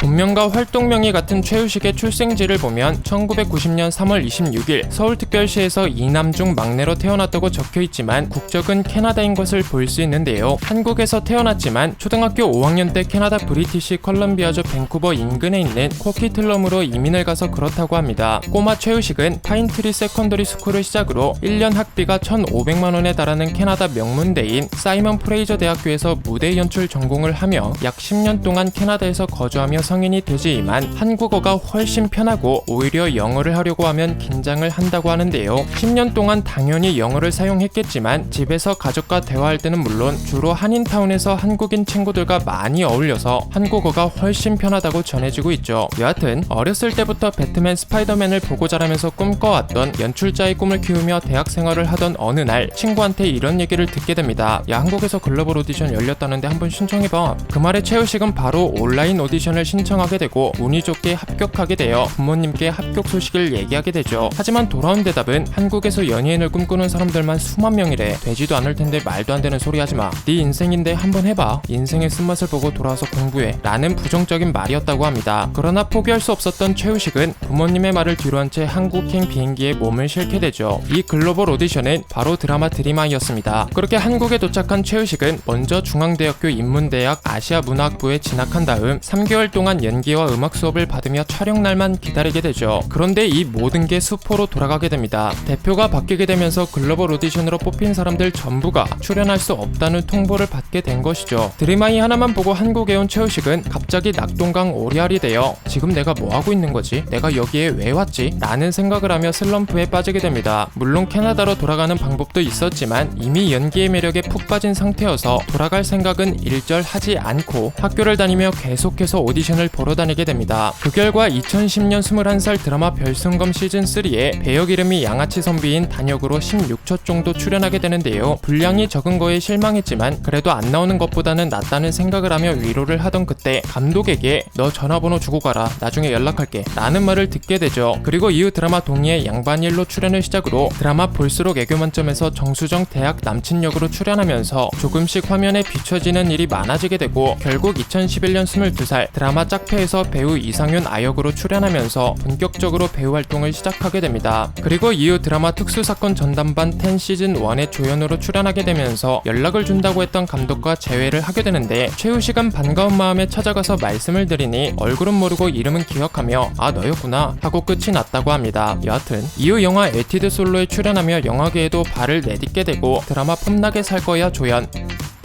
본명과 활동명이 같은 최우식의 출생지를 보면 1990년 3월 26일 서울특별시에서 이남 중 막내로 태어났다고 적혀 있지만 국적은 캐나다인 것을 볼 수 있는데요. 한국에서 태어났지만 초등학교 5학년 때 캐나다 브리티시 컬럼비아주 밴쿠버 인근에 있는 코키틀럼으로 이민을 가서 그렇다고 합니다. 꼬마 최우식은 파인트리 세컨더리 스쿨을 시작으로 1년 학비가 1,500만 원에 달하는 캐나다 명문대인 사이먼 프레이저 대학교에서 무대 연출 전공을 하며 약 10년 동안 캐나다에서 거주하며 성인이 되지만 한국어가 훨씬 편하고 오히려 영어를 하려고 하면 긴장을 한다고 하는데요. 10년 동안 당연히 영어를 사용했겠지만 집에서 가족과 대화할 때는 물론 주로 한인타운에서 한국인 친구들과 많이 어울려서 한국어가 훨씬 편하다고 전해지고 있죠. 여하튼 어렸을 때부터 배트맨 스파이더맨을 보고 자라면서 꿈꿔왔던 연출자의 꿈을 키우며 대학 생활을 하던 어느 날 친구한테 이런 얘기를 듣게 됩니다. 야 한국에서 글로벌 오디션 열렸다는데 한번 신청해봐. 그 말에 최우식은 바로 온라인 오디션을 신 청하게 되고 운이 좋게 합격하게 되어 부모님께 합격 소식을 얘기하게 되죠. 하지만 돌아온 대답은 한국에서 연예인을 꿈꾸는 사람들만 수만 명이래. 되지도 않을 텐데 말도 안 되는 소리 하지 마. 네 인생인데 한번 해봐. 인생의 쓴맛을 보고 돌아와서 공부해. 라는 부정적인 말이었다고 합니다. 그러나 포기할 수 없었던 최우식은 부모님의 말을 뒤로한 채 한국행 비행기에 몸을 실게 되죠. 이 글로벌 오디션은 바로 드라마 드림아이였습니다. 그렇게 한국에 도착한 최우식은 먼저 중앙대학교 인문대학 아시아문화학부에 진학한 다음 3개월 동안 연기와 음악 수업을 받으며 촬영 날만 기다리게 되죠. 그런데 이 모든 게 수포로 돌아가게 됩니다. 대표가 바뀌게 되면서 글로벌 오디션으로 뽑힌 사람들 전부가 출연할 수 없다는 통보를 받게 된 것이죠. 드림아이 하나만 보고 한국에 온 최우식은 갑자기 낙동강 오리알이 되어 지금 내가 뭐 하고 있는 거지? 내가 여기에 왜 왔지? 라는 생각을 하며 슬럼프에 빠지게 됩니다. 물론 캐나다로 돌아가는 방법도 있었지만 이미 연기의 매력에 푹 빠진 상태여서 돌아갈 생각은 일절 하지 않고 학교를 다니며 계속해서 오디션 을 보러 다니게 됩니다. 그 결과 2010년 21살 드라마 별승검 시즌3에 배역 이름이 양아치 선비인 단역으로 16초 정도 출연하게 되는데요. 분량이 적은 거에 실망했지만 그래도 안 나오는 것보다는 낫다는 생각을 하며 위로를 하던 그때 감독에게 너 전화번호 주고 가라 나중에 연락할게 라는 말을 듣게 되죠. 그리고 이후 드라마 동의의 양반일로 출연을 시작으로 드라마 볼수록 애교 만점에서 정수정 대학 남친 역으로 출연하면서 조금씩 화면에 비춰지는 일이 많아지게 되고 결국 2011년 22살 드라마 짝패에서 배우 이상윤 아역으로 출연하면서 본격적으로 배우 활동을 시작하게 됩니다. 그리고 이후 드라마 특수사건 전담반 10 시즌 1의 조연으로 출연하게 되면서 연락을 준다고 했던 감독과 재회를 하게 되는데 최우식은 반가운 마음에 찾아가서 말씀을 드리니 얼굴은 모르고 이름은 기억하며 아 너였구나 하고 끝이 났다고 합니다. 여하튼 이후 영화 에티드 솔로에 출연하며 영화계에도 발을 내딛게 되고 드라마 폼나게 살 거야 조연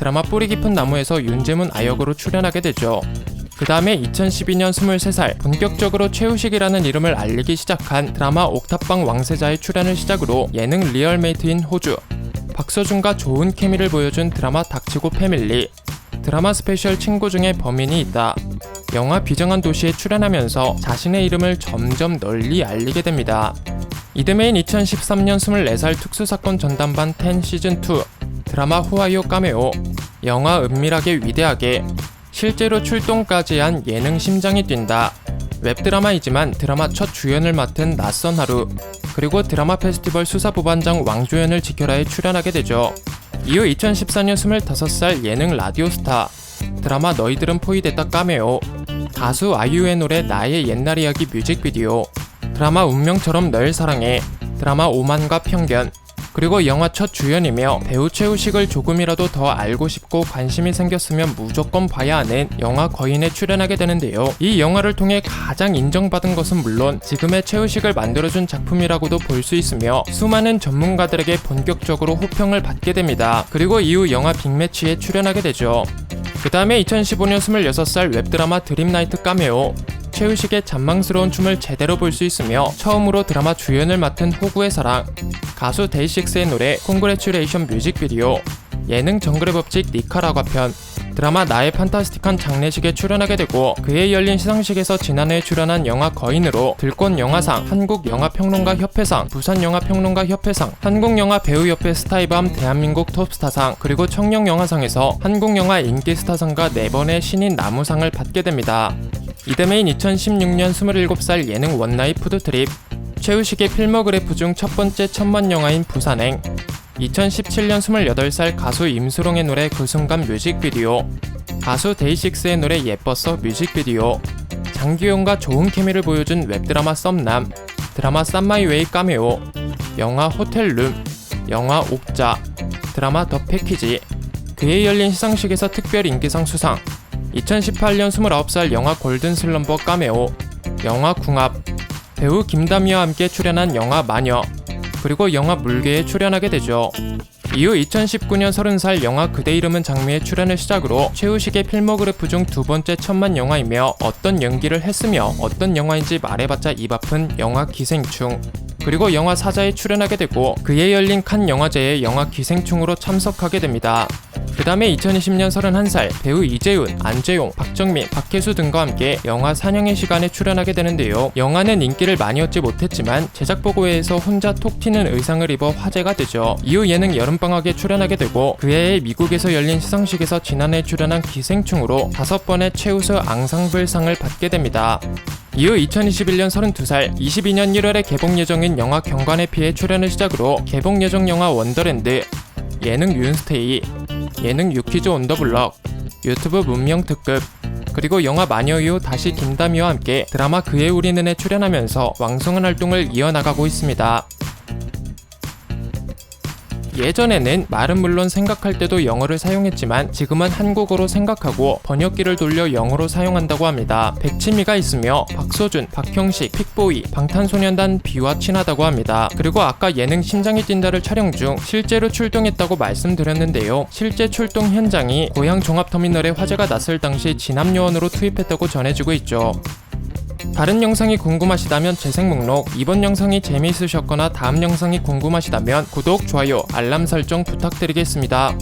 드라마 뿌리 깊은 나무에서 윤재문 아역으로 출연하게 되죠. 그 다음에 2012년 23살 본격적으로 최우식이라는 이름을 알리기 시작한 드라마 옥탑방 왕세자의 출연을 시작으로 예능 리얼메이트인 호주 박서준과 좋은 케미를 보여준 드라마 닥치고 패밀리 드라마 스페셜 친구 중에 범인이 있다 영화 비정한 도시에 출연하면서 자신의 이름을 점점 널리 알리게 됩니다. 이듬해인 2013년 24살 특수사건 전담반 10 시즌2 드라마 후아이오 까메오 영화 은밀하게 위대하게 실제로 출동까지 한 예능 심장이 뛴다. 웹드라마이지만 드라마 첫 주연을 맡은 낯선 하루 그리고 드라마 페스티벌 수사부반장 왕조연을 지켜라에 출연하게 되죠. 이후 2014년 25살 예능 라디오 스타. 드라마 너희들은 포위됐다 까메오 가수 아이유의 노래 나의 옛날 이야기 뮤직비디오. 드라마 운명처럼 널 사랑해. 드라마 오만과 편견 그리고 영화 첫 주연이며 배우 최우식을 조금이라도 더 알고 싶고 관심이 생겼으면 무조건 봐야 하는 영화 거인에 출연하게 되는데요. 이 영화를 통해 가장 인정받은 것은 물론 지금의 최우식을 만들어준 작품이라고도 볼 수 있으며 수많은 전문가들에게 본격적으로 호평을 받게 됩니다. 그리고 이후 영화 빅매치에 출연하게 되죠. 그 다음에 2015년 26살 웹드라마 드림나이트 까메오 최우식의 잔망스러운 춤을 제대로 볼 수 있으며 처음으로 드라마 주연을 맡은 호구의 사랑. 가수 데이식스의 노래 콩그레츄레이션 뮤직비디오 예능 정글의 법칙 니카라과 편. 드라마 나의 판타스틱한 장례식에 출연하게 되고 그에 열린 시상식에서 지난해 출연한 영화 거인으로 들꽃 영화상, 한국 영화 평론가 협회상, 부산 영화 평론가 협회상, 한국 영화 배우 협회 스타이밤 대한민국 톱스타상, 그리고 청룡 영화상에서 한국 영화 인기 스타상과 4번의 신인 나무상을 받게 됩니다. 이듬해인 2016년 27살 예능 원나잇 푸드트립 최우식의 필모그래프 중 첫 번째 천만 영화인 부산행 2017년 28살 가수 임수롱의 노래 그 순간 뮤직비디오 가수 데이식스의 노래 예뻤어 뮤직비디오 장기용과 좋은 케미를 보여준 웹드라마 썸남, 드라마 쌈마이웨이 까메오, 영화 호텔룸, 영화 옥자, 드라마 더 패키지, 그에 열린 시상식에서 특별 인기상 수상, 2018년 29살 영화 골든 슬럼버 까메오, 영화 궁합, 배우 김다미와 함께 출연한 영화 마녀, 그리고 영화 물개에 출연하게 되죠. 이후 2019년 30살 영화 그대 이름은 장미의 출연을 시작으로 최우식의 필모그래프 중 두 번째 천만 영화이며 어떤 연기를 했으며 어떤 영화인지 말해봤자 입 아픈 영화 기생충 그리고 영화 사자에 출연하게 되고 그에 열린 칸 영화제에 영화 기생충으로 참석하게 됩니다. 그 다음에 2020년 31살 배우 이재훈, 안재용, 박정민, 박혜수 등과 함께 영화 사냥의 시간에 출연하게 되는데요. 영화는 인기를 많이 얻지 못했지만 제작 보고회에서 혼자 톡 튀는 의상을 입어 화제가 되죠. 이후 예능 여름방학에 출연하게 되고 그해에 미국에서 열린 시상식에서 지난해 출연한 기생충으로 다섯 번의 최우수 앙상블상을 받게 됩니다. 이후 2021년 32살, 22년 1월에 개봉 예정인 영화 경관의 피해 출연을 시작으로 개봉 예정 영화 원더랜드, 예능 윤스테이, 예능 유퀴즈 온 더 블럭, 유튜브 문명 특급, 그리고 영화 마녀 이후 다시 김다미와 함께 드라마 그의 우리는에 출연하면서 왕성한 활동을 이어나가고 있습니다. 예전에는 말은 물론 생각할 때도 영어를 사용했지만 지금은 한국어로 생각하고 번역기를 돌려 영어로 사용한다고 합니다. 백치미가 있으며 박소준, 박형식, 픽보이, 방탄소년단 비와 친하다고 합니다. 그리고 아까 예능 심장이 뛴다를 촬영 중 실제로 출동했다고 말씀드렸는데요. 실제 출동 현장이 고향 종합터미널에 화재가 났을 당시 진압요원으로 투입했다고 전해지고 있죠. 다른 영상이 궁금하시다면 재생 목록, 이번 영상이 재미있으셨거나 다음 영상이 궁금하시다면 구독, 좋아요, 알람 설정 부탁드리겠습니다.